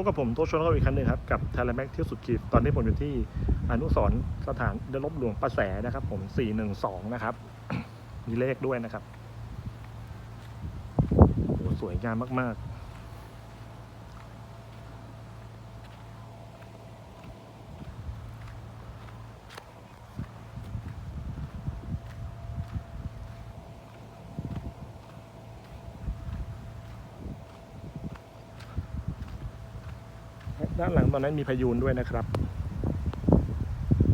บกับผมโตชวนก็อีกครั้งหนึ่งครับ กับไทยแลนด์แม็กเที่ยวสุดขีดตอนนี้ผมอยู่ที่อนุสรสถานเดลบหลวงประแสนะครับ ผม 412 นะครับ มีเลขด้วยนะครับโอ้สวยงามมาก ๆ ด้านหลังตอนนั้นมีพายุนด้วยนะครับ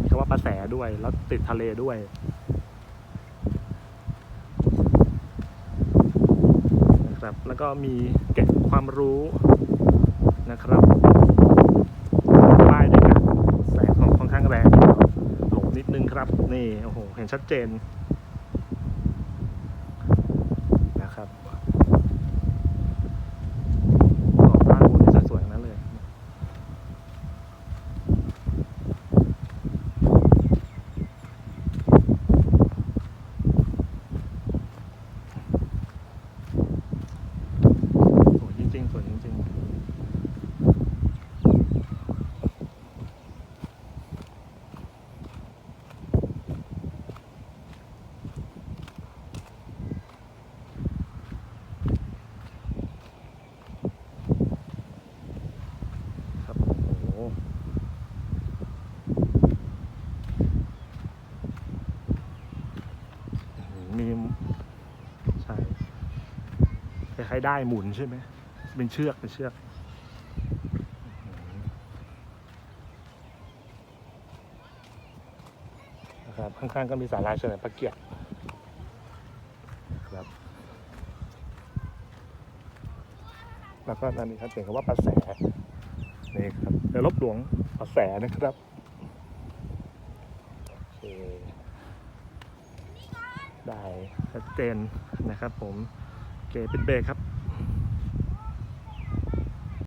มีคำว่าประแสด้วยแล้วติดทะเลด้วยนะครับแล้วก็มีเก็บความรู้นะครับป้ายด้วยกันแสงของค่อนข้างแรงหลบนิดนึงครับ นี่โอ้โหเห็นชัดเจน นะครับขอบบ้านบนสวยๆทั้งนั้นเลย สวยจริงๆ สวยจริงๆ ครับ โอ้โห มีใช่คล้ายๆได้หมุนใช่ไหมเป็นเชือกเป็นเชือกนะครับข้างๆก็มีสาราเฉลิมพระเกียรติครับ แล้วก็อันนี้ครับเขียนคำว่าประแสนี่ครับในลบหลวงประแสนะครับโอเค ได้ชัดเจนนะครับผมโอเคเป็นเบรกครับ